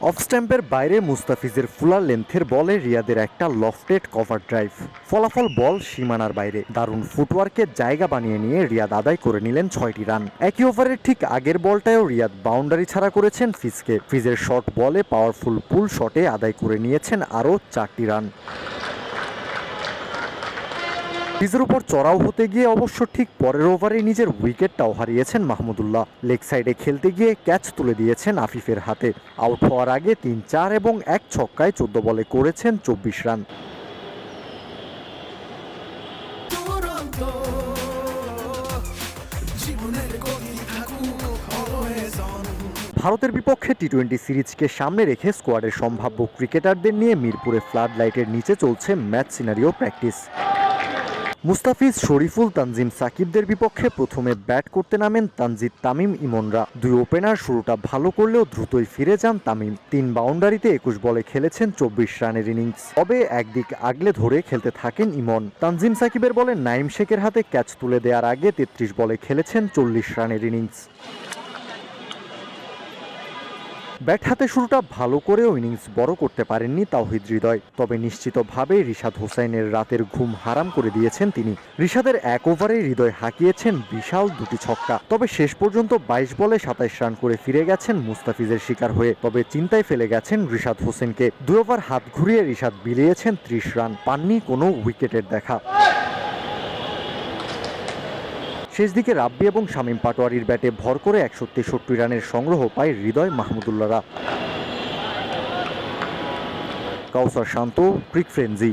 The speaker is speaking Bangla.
অফ স্ট্যাম্পের বাইরে মুস্তাফিজের ফুলার লেন্থের বলে রিয়াদের একটা লফটেড কভার ড্রাইভ। ফলাফল বল সীমানার বাইরে। দারুণ ফুটওয়ার্কে জায়গা বানিয়ে নিয়ে রিয়াদ আদায় করে নিলেন ছয়টি রান। একই ওভারের ঠিক আগের বলটায়ও রিয়াদ বাউন্ডারি ছাড়া করেছেন ফিজকে। ফিজের শট বলে পাওয়ারফুল পুল শটে আদায় করে নিয়েছেন আরও চারটি রান। ফিজের উপর চড়াও হতে গিয়ে অবশ্য ঠিক পরের ওভারে নিজের উইকেটটাও হারিয়েছেন মাহমুদুল্লাহ। লেগ সাইডে খেলতে গিয়ে ক্যাচ তুলে দিয়েছেন আফিফের হাতে। আউট হওয়ার আগে তিন চার এবং এক ছক্কায় চোদ্দ বলে করেছেন চব্বিশ রান। ভারতের বিপক্ষে টি টোয়েন্টি সিরিজকে সামনে রেখে স্কোয়াডের সম্ভাব্য ক্রিকেটারদের নিয়ে মিরপুরে ফ্লাড লাইটের নিচে চলছে match scenario practice. Mustafiz Shoriful Tanzim সাকিবদের বিপক্ষে প্রথমে ব্যাট করতে নামেন তানজিদ তামিম ইমনরা। দুই ওপেনার শুরুটা ভালো করলেও দ্রুতই ফিরে যান তামিম। তিন বাউন্ডারিতে একুশ বলে খেলেছেন চব্বিশ রানের ইনিংস। তবে একদিক আগলে ধরে খেলতে থাকেন ইমন। তানজিম সাকিবের বলে নাইম শেখের হাতে ক্যাচ তুলে দেওয়ার আগে তেত্রিশ বলে খেলেছেন চল্লিশ রানের ইনিংস। ব্যাট হাতে শুরুটা ভালো করেও ইনিংস বড় করতে পারেননি তাওহিদ হৃদয়। তবে নিশ্চিতভাবে রিশাদ হোসাইনের রাতের ঘুম হারাম করে দিয়েছেন তিনি। রিশাদের এক ওভারে হৃদয় হাঁকিয়েছেন বিশাল দুটি ছক্কা। তবে শেষ পর্যন্ত বাইশ বলে সাতাইশ রান করে ফিরে গেছেন মুস্তাফিজের শিকার হয়ে। তবে চিন্তায় ফেলে গেছেন রিশাদ হোসেনকে। দুই ওভার হাত ঘুরিয়ে রিশাদ বিলিয়েছেন ত্রিশ রান, পাননি কোনো উইকেটের দেখা। শেষ দিকে রাব্বি এবং শামীম পাটোয়ারির ব্যাটে ভর করে একশো তেষট্টি রানের সংগ্রহ পায় হৃদয় মাহমুদুল্লাহরা। কাউসার শান্ত, ক্রিক ফ্রেন্জি